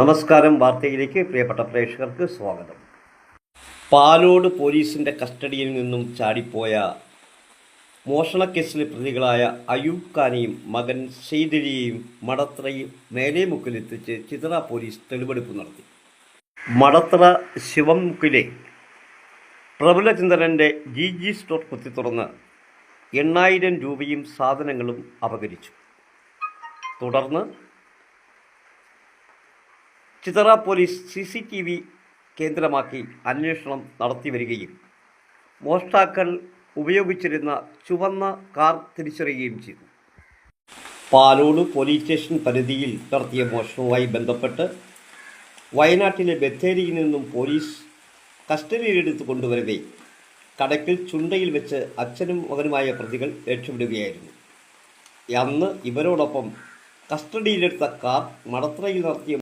നമസ്കാരം വാർത്തയിലേക്ക് പ്രിയപ്പെട്ട പ്രേക്ഷകർക്ക് സ്വാഗതം. പാലോട് പോലീസിന്റെ കസ്റ്റഡിയിൽ നിന്നും ചാടിപ്പോയ മോഷണക്കേസിലെ പ്രതികളായ അയൂബ് ഖാനെയും മകൻ സെയ്ദലിയെയും മേലെ മേലേമുക്കിലെത്തിച്ച് ചിത്ര പോലീസ് തെളിവെടുപ്പ് നടത്തി. മടത്തറ ശിവമുക്കിലെ പ്രബലചന്ദ്രന്റെ ജി ജി സ്റ്റോർ കുത്തിത്തുറന്ന് എണ്ണായിരം രൂപയും സാധനങ്ങളും അപകരിച്ചു. തുടർന്ന് Chithara police C C T V കേന്ദ്രമാക്കി അന്വേഷണം നടത്തി വരികയും മോഷ്ടാക്കൾ ഉപയോഗിച്ചിരുന്ന ചുവന്ന കാർ തിരിച്ചറിയുകയും ചെയ്തു. പാലോട് പോലീസ് സ്റ്റേഷൻ പരിധിയിൽ നടത്തിയ മോഷണവുമായി ബന്ധപ്പെട്ട് വയനാട്ടിലെ ബത്തേരിയിൽ നിന്നും പോലീസ് കസ്റ്റഡിയിലെടുത്ത് കൊണ്ടുവരവേ കടക്കിൽ ചുണ്ടയിൽ വെച്ച് അച്ഛനും മകനുമായ പ്രതികൾ രക്ഷപ്പെടുകയായിരുന്നു. അന്ന് ഇവരോടൊപ്പം കസ്റ്റഡിയിലെടുത്ത കാർ മടത്തറയിൽ നടത്തിയ